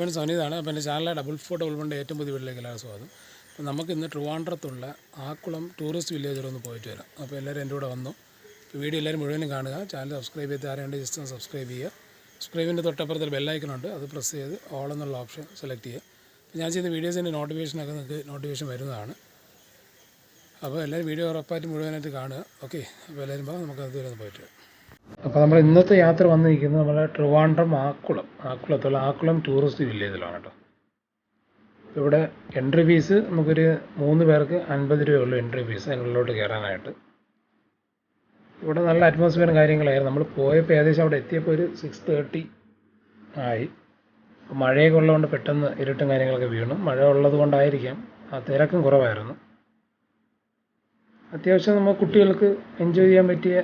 പേര് സോനിതാണ് അപ്പോൾ എന്റെ ചാനലിലെ ഡബിൾ ഫോർ ഡബിൾ വണ്ണിന്റെ ഏറ്റവും പുതിയ വീട്ടിലേക്ക് സ്വാഗതം. അപ്പോൾ നമുക്ക് ഇന്ന് ട്രിവാൻഡ്രത്തുള്ള ആക്കുളം ടൂറിസ്റ്റ് വില്ലേജിൽ ഒന്ന് പോയിട്ട് വരാം. അപ്പോൾ എല്ലാവരും എന്റെ കൂടെ വന്നു. അപ്പോൾ വീഡിയോ എല്ലാവരും മുഴുവനും കാണുക. ചാനൽ സബ്സ്ക്രൈബ് ചെയ്ത് ആരെയുണ്ട് ജസ്റ്റ് ഒന്ന് സബ്സ്ക്രൈബ് ചെയ്യുക. സബ്സ്ക്രൈബിന്റെ തൊട്ടപ്പുറത്തിൽ ബെല്ലൈക്കണുണ്ട് അത് പ്രസ് ചെയ്ത് ഓൾ എന്നുള്ള ഓപ്ഷൻ സെലക്ട് ചെയ്യുക. അപ്പോൾ ഞാൻ ചെയ്യുന്ന വീഡിയോസിന്റെ നോട്ടിഫിക്കേഷനൊക്കെ നിങ്ങൾക്ക് നോട്ടിഫിക്കേഷൻ വരുന്നതാണ്. അപ്പോൾ എല്ലാവരും വീഡിയോ ഉറപ്പായിട്ട് മുഴുവനായിട്ട് കാണുക. ഓക്കെ അപ്പോൾ എല്ലാവരും നമുക്ക് അതുവരെ ഒന്ന് പോയിട്ട് വരാം. അപ്പോൾ നമ്മൾ ഇന്നത്തെ യാത്ര വന്നിരിക്കുന്നത് നമ്മുടെ ട്രിവാൻഡ്രം ആക്കുളം. ആക്കുളത്തുള്ള ആക്കുളം ടൂറിസ്റ്റ് വില്ലേജിലാണ് കേട്ടോ ഇവിടെ എൻട്രി ഫീസ് നമുക്കൊരു മൂന്ന് പേർക്ക് അൻപത് രൂപയുള്ളൂ എൻട്രി ഫീസ് അതിനുള്ളിലോട്ട് കയറാനായിട്ട്. ഇവിടെ നല്ല അറ്റ്മോസ്ഫിയറും കാര്യങ്ങളായിരുന്നു. നമ്മൾ പോയപ്പോൾ ഏകദേശം അവിടെ എത്തിയപ്പോൾ ഒരു സിക്സ് തേർട്ടി ആയി. മഴയൊക്കെ ഉള്ളതുകൊണ്ട് പെട്ടെന്ന് ഇരുട്ടും കാര്യങ്ങളൊക്കെ വീണു. മഴ ഉള്ളത് കൊണ്ടായിരിക്കാം. ആ തിരക്കും കുറവായിരുന്നു. അത്യാവശ്യം നമ്മൾ കുട്ടികൾക്ക് എൻജോയ് ചെയ്യാൻ പറ്റിയ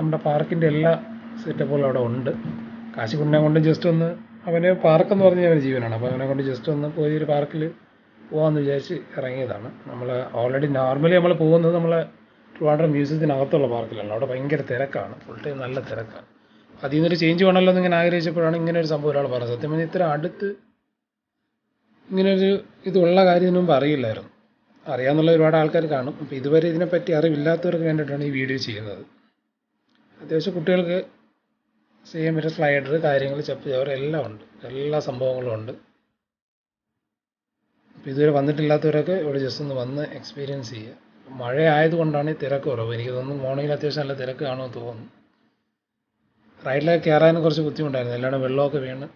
നമ്മുടെ പാർക്കിന്റെ എല്ലാ സെറ്റപ്പുകളും അവിടെ ഉണ്ട്. കാശിക്കുണ്ടെ കൊണ്ട് ജസ്റ്റ് ഒന്ന് അവന് പാർക്കെന്ന് പറഞ്ഞാൽ അവന് ജീവനാണ്. അപ്പോൾ അവനെ കൊണ്ട് ജസ്റ്റ് ഒന്ന് പോയി ഒരു പാർക്കിൽ പോകാമെന്ന് വിചാരിച്ച് ഇറങ്ങിയതാണ്. നമ്മൾ ഓൾറെഡി നോർമലി നമ്മൾ പോകുന്നത് നമ്മളെ ട്രിവാൻഡ്രം മ്യൂസിയത്തിനകത്തുള്ള പാർക്കിലാണ് അവിടെ ഭയങ്കര തിരക്കാണ്. ഫുൾ ടൈം നല്ല തിരക്കാണ്. അതിൽ നിന്നൊരു ചേഞ്ച് വേണമല്ലോ എന്ന് ഇങ്ങനെ ആഗ്രഹിച്ചപ്പോഴാണ് ഇങ്ങനെ ഒരു സംഭവം ഒരാൾ പറഞ്ഞത്. സത്യം പറഞ്ഞാൽ ഇത്ര അടുത്ത് ഇങ്ങനൊരു ഇതുള്ള കാര്യം മുമ്പ് അറിയില്ലായിരുന്നു അറിയാവുന്ന ഒരുപാട് ആൾക്കാർ കാണും. അപ്പോൾ ഇതുവരെ ഇതിനെപ്പറ്റി അറിവില്ലാത്തവർക്ക് വേണ്ടിയിട്ടാണ് ഈ വീഡിയോ ചെയ്യുന്നത്. അത്യാവശ്യം കുട്ടികൾക്ക് ചെയ്യാൻ പറ്റിയ സ്ലൈഡർ കാര്യങ്ങൾ ചെപ്പ് ചവർ എല്ലാം ഉണ്ട്. എല്ലാ സംഭവങ്ങളും ഉണ്ട്. അപ്പോൾ ഇതുവരെ വന്നിട്ടില്ലാത്തവരൊക്കെ ഇവിടെ ജസ്റ്റ് ഒന്ന് വന്ന് എക്സ്പീരിയൻസ് ചെയ്യുക. മഴ ആയതുകൊണ്ടാണ് ഈ തിരക്ക് കുറവ്. എനിക്ക് തോന്നുന്നു മോർണിംഗിൽ അത്യാവശ്യം നല്ല തിരക്ക് കാണുമെന്ന് തോന്നുന്നു. റൈഡിലൊക്കെ കയറാനും കുറച്ച് ബുദ്ധിമുട്ടായിരുന്നു. എല്ലാവരും വെള്ളമൊക്കെ വീണ്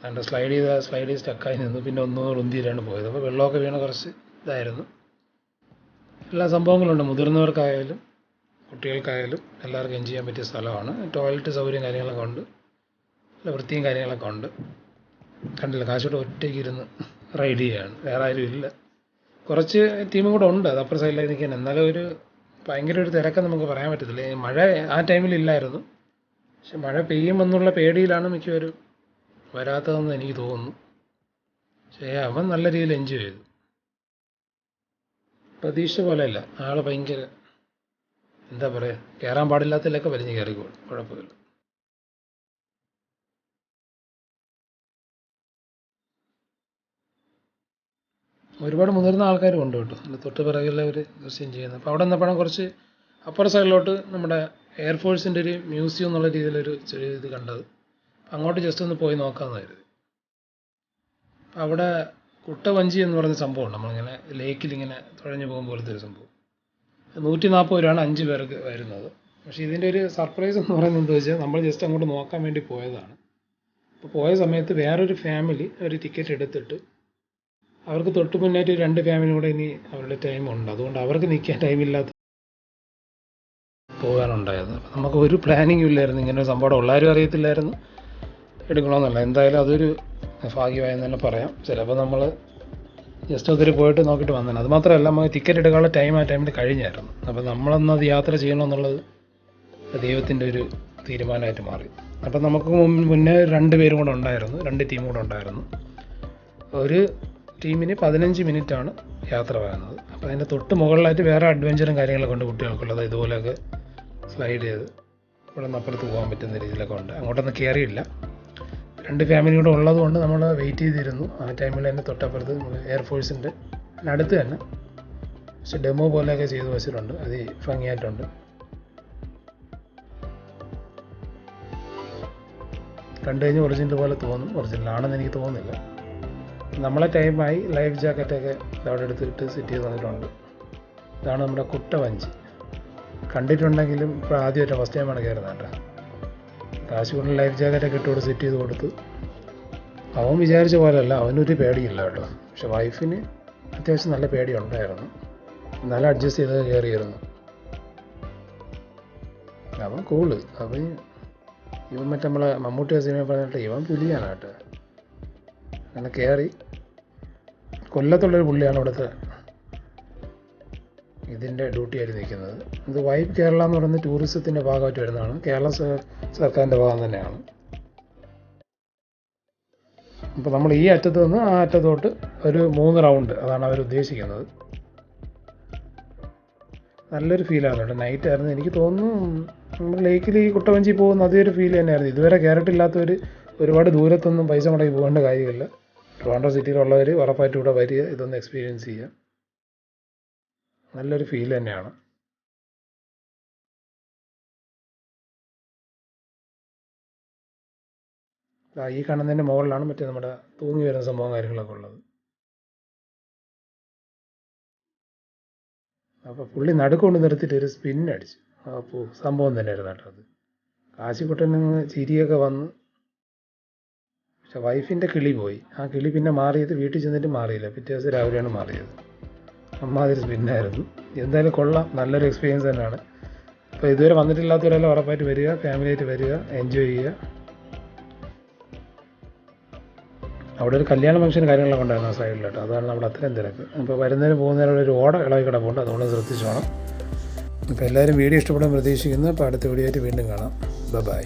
അതിന്റെ സ്ലൈഡ് ചെയ്ത സ്ലൈഡ് ചെയ്ത് സ്റ്റക്കായി നിന്നു പിന്നെ ഒന്നും ഉന്തിയിലാണ് പോയത്. അപ്പോൾ വെള്ളമൊക്കെ വീണ് കുറച്ച് ഇതായിരുന്നു. എല്ലാ സംഭവങ്ങളുണ്ട് മുതിർന്നവർക്കായാലും കുട്ടികൾക്കായാലും എല്ലാവർക്കും എൻജോയ് ചെയ്യാൻ പറ്റിയ സ്ഥലമാണ്. ടോയ്ലറ്റ് സൗകര്യം കാര്യങ്ങളൊക്കെ ഉണ്ട്. നല്ല വൃത്തിയും കാര്യങ്ങളൊക്കെ ഉണ്ട്. കണ്ടില്ല കാശോട്ട് ഒറ്റയ്ക്ക് ഇരുന്ന് റൈഡ് ചെയ്യുകയാണ് വേറെ ആരും ഇല്ല. കുറച്ച് ടീമും കൂടെ ഉണ്ട്. അത് അപ്പുറം സൈഡിലേക്ക് നിൽക്കാൻ എന്നാലും ഒരു ഭയങ്കര ഒരു തിരക്കം നമുക്ക് പറയാൻ പറ്റത്തില്ല. മഴ ആ ടൈമിൽ ഇല്ലായിരുന്നു. പക്ഷെ മഴ പെയ്യുമെന്നുള്ള പേടിയിലാണ് മിക്കവരും വരാത്തതെന്ന് എനിക്ക് തോന്നുന്നു. പക്ഷേ അവൻ നല്ല രീതിയിൽ എൻജോയ് ചെയ്തു. പ്രതീക്ഷ പോലെയല്ല. ആൾ ഭയങ്കര എന്താ പറയുക കയറാൻ പാടില്ലാത്തതിലൊക്കെ വലിഞ്ഞ് കയറിക്കോളും കുഴപ്പമില്ല. ഒരുപാട് മുതിർന്ന ആൾക്കാരും ഉണ്ട് കേട്ടോ. അതിന്റെ തൊട്ട് പിറകിലെ ഒരു ദൃശ്യം ചെയ്യുന്നത് അപ്പോൾ അവിടെ നിന്നപ്പോഴും കുറച്ച് അപ്പുറ സൈഡിലോട്ട് നമ്മുടെ എയർഫോഴ്സിന്റെ ഒരു മ്യൂസിയം എന്നുള്ള രീതിയിലൊരു ചെറിയ ഇത് കണ്ടത്. അങ്ങോട്ട് ജസ്റ്റ് ഒന്ന് പോയി നോക്കാമെന്ന് കരുതി. അവിടെ കുട്ടവഞ്ചി എന്ന് പറയുന്ന സംഭവമുണ്ട് നമ്മളിങ്ങനെ ലേക്കിൽ ഇങ്ങനെ തുഴഞ്ഞു പോകും പോലത്തെ ഒരു സംഭവം. നൂറ്റി നാൽപ്പത് രൂപയാണ് അഞ്ച് പേർക്ക് വരുന്നത്. പക്ഷേ ഇതിന്റെ ഒരു സർപ്രൈസ് എന്ന് പറയുന്നത് എന്താ വെച്ചാൽ നമ്മൾ ജസ്റ്റ് അങ്ങോട്ട് നോക്കാൻ വേണ്ടി പോയതാണ്. അപ്പോൾ പോയ സമയത്ത് വേറൊരു ഫാമിലി ഒരു ടിക്കറ്റ് എടുത്തിട്ട് അവർക്ക് തൊട്ട് മുന്നേറ്റ് രണ്ട് ഫാമിലി കൂടെ ഇനി അവരുടെ ഉണ്ട്. അതുകൊണ്ട് അവർക്ക് നിൽക്കാൻ ടൈമില്ലാത്ത പോകാനുണ്ടായത് നമുക്ക് ഒരു പ്ലാനിങ്ങും ഇല്ലായിരുന്നു. ഇങ്ങനെ ഒരു സംഭവം ഉള്ളാരും അറിയത്തില്ലായിരുന്നു. എടുക്കണമെന്നല്ല. എന്തായാലും അതൊരു ഭാഗ്യമായെന്ന് തന്നെ പറയാം. ചിലപ്പോൾ നമ്മൾ ജസ്റ്റ് ഒത്തിരി പോയിട്ട് നോക്കിയിട്ട് വന്നതാണ്. അതുമാത്രമല്ല നമുക്ക് ടിക്കറ്റ് എടുക്കാനുള്ള ടൈം ആ ടൈമിൽ കഴിഞ്ഞായിരുന്നു. അപ്പോൾ അത് യാത്ര ചെയ്യണമെന്നുള്ളത് ദൈവത്തിന്റെ ഒരു തീരുമാനമായിട്ട് മാറി. അപ്പം നമുക്ക് മുന്നേ രണ്ട് പേരും കൂടെ ഉണ്ടായിരുന്നു രണ്ട് ടീം കൂടെ ഉണ്ടായിരുന്നു. ഒരു ടീമിന് പതിനഞ്ച് മിനിറ്റാണ് യാത്ര വരുന്നത് അപ്പോൾ അതിന്റെ തൊട്ട് മുകളിലായിട്ട് വേറെ അഡ്വഞ്ചറും കാര്യങ്ങളൊക്കെ ഉണ്ട് കുട്ടികൾക്കുള്ളത് ഇതുപോലെയൊക്കെ സ്ലൈഡ് ചെയ്ത് ഇവിടെ നിന്ന് അപ്പുറത്ത് പോകാൻ പറ്റുന്ന രീതിയിലൊക്കെ ഉണ്ട്. അങ്ങോട്ടൊന്നും കയറിയില്ല രണ്ട് ഫാമിലി കൂടെ ഉള്ളതുകൊണ്ട് നമ്മൾ വെയിറ്റ് ചെയ്തിരുന്നു. ആ ടൈമിൽ തന്നെ തൊട്ടപ്പുറത്ത് നമ്മൾ എയർഫോഴ്സിന്റെ അടുത്ത് തന്നെ പക്ഷെ ഡെമോ പോലെയൊക്കെ ചെയ്ത് വെച്ചിട്ടുണ്ട്. അത് ഭംഗിയായിട്ടുണ്ട്. കണ്ടു കഴിഞ്ഞ് ഒറിജിനൽ പോലെ തോന്നും. ഒറിജിനൽ ആണെന്ന് എനിക്ക് തോന്നുന്നില്ല. നമ്മളെ ടൈമായി ലൈഫ് ജാക്കറ്റൊക്കെ അവിടെ എടുത്തിട്ട് സെറ്റ് ചെയ്ത് തന്നിട്ടുണ്ട് ഇതാണ് നമ്മുടെ കുട്ടവഞ്ചി. കണ്ടിട്ടുണ്ടെങ്കിലും ഇപ്പോൾ ആദ്യമായിട്ട് ഫസ്റ്റ് ടൈമാണ് കയറുന്നത് കേട്ടോ. കാശ് കൊണ്ട് ലൈഫ് ജാക്കറ്റൊക്കെ ഇട്ടുകൊണ്ട് സെറ്റ് ചെയ്ത് കൊടുത്ത് അവൻ വിചാരിച്ച പോലെയല്ല അവനൊരു പേടിയില്ല കേട്ടോ. പക്ഷെ വൈഫിന് അത്യാവശ്യം നല്ല പേടി ഉണ്ടായിരുന്നു നല്ല അഡ്ജസ്റ്റ് ചെയ്ത് കയറിയിരുന്നു. അവൻ കൂൾ അവൻ ഇവൻ മറ്റേ നമ്മളെ മമ്മൂട്ടി സിനിമ പറഞ്ഞിട്ട് ഇവൻ പുലിയാണ് കേട്ടോ. അങ്ങനെ കയറി കൊല്ലത്തുള്ളൊരു പുള്ളിയാണ് ഇവിടുത്തെ ഇതിന്റെ ഡ്യൂട്ടി ആയിട്ട് നിൽക്കുന്നത്. ഇത് വൈബ് കേരള എന്ന് പറയുന്നത് ടൂറിസത്തിന്റെ ഭാഗമായിട്ട് വരുന്നതാണ് കേരള സർക്കാരിന്റെ ഭാഗം തന്നെയാണ്. അപ്പോൾ നമ്മൾ ഈ അറ്റത്ത് നിന്ന് ആ അറ്റത്തോട്ട് ഒരു മൂന്ന് റൗണ്ട് അതാണ് അവർ ഉദ്ദേശിക്കുന്നത്. നല്ലൊരു ഫീലാണ് കേട്ടോ. നൈറ്റ് ആയിരുന്നു. എനിക്ക് തോന്നുന്നു നമ്മൾ ലേക്കിൽ ഈ കുട്ടവഞ്ചി പോകുന്ന അതേ ഒരു ഫീൽ തന്നെയായിരുന്നു. ഇതുവരെ കയറിട്ടില്ലാത്തവർ ഒരുപാട് ദൂരത്തൊന്നും പൈസ മുടക്കി പോകേണ്ട കാര്യമില്ല. ട്രോണ്ടോ സിറ്റിയിലുള്ളവർ ഉറപ്പായിട്ടും ഇവിടെ വരിക ഇതൊന്ന് എക്സ്പീരിയൻസ് ചെയ്യുക. നല്ലൊരു ഫീൽ തന്നെയാണ്. ഈ കാണുന്നതിന്റെ മുകളിലാണ് മറ്റേ നമ്മുടെ തൂങ്ങി വരുന്ന സംഭവം കാര്യങ്ങളൊക്കെ ഉള്ളത്. അപ്പോൾ പുള്ളി നടുക്കൊണ്ട് നിർത്തിയിട്ട് ഒരു സ്പിൻ അടിച്ചു. അപ്പോൾ സംഭവം തന്നെയായിരുന്നു കേട്ടോ അത്. കാശിക്കുട്ടന് ചിരിയൊക്കെ വന്ന് പക്ഷെ വൈഫിന്റെ കിളി പോയി. ആ കിളി പിന്നെ മാറിയത് വീട്ടിൽ ചെന്നിട്ട് മാറിയില്ല. പിറ്റേ ദിവസം രാവിലെയാണ് മാറിയത്. അമ്മാതിരി സ്പിന്നായിരുന്നു എന്തായാലും കൊള്ളാം. നല്ലൊരു എക്സ്പീരിയൻസ് തന്നെയാണ്. അപ്പോൾ ഇതുവരെ വന്നിട്ടില്ലാത്തവരെല്ലാം ഉറപ്പായിട്ട് വരിക ഫാമിലിയായിട്ട് വരിക എൻജോയ് ചെയ്യുക. അവിടെ ഒരു കല്യാണ ഫംഗ്ഷൻ കാര്യങ്ങളൊക്കെ ഉണ്ടായിരുന്നു ആ സൈഡിൽ കേട്ടോ അതാണ് നമ്മുടെ അത്രയും തിരക്ക്. അപ്പോൾ വരുന്നതിന് പോകുന്നതിനുള്ള ഒരു ഓട ഇളകി കിടപ്പുണ്ട്. അതുകൊണ്ട് ശ്രദ്ധിച്ചോണം. അപ്പോൾ എല്ലാവരും വീഡിയോ ഇഷ്ടപ്പെടാൻ പ്രതീക്ഷിക്കുന്നു. അപ്പോൾ അടുത്ത വീഡിയോ ആയിട്ട് വീണ്ടും കാണാം. ബൈ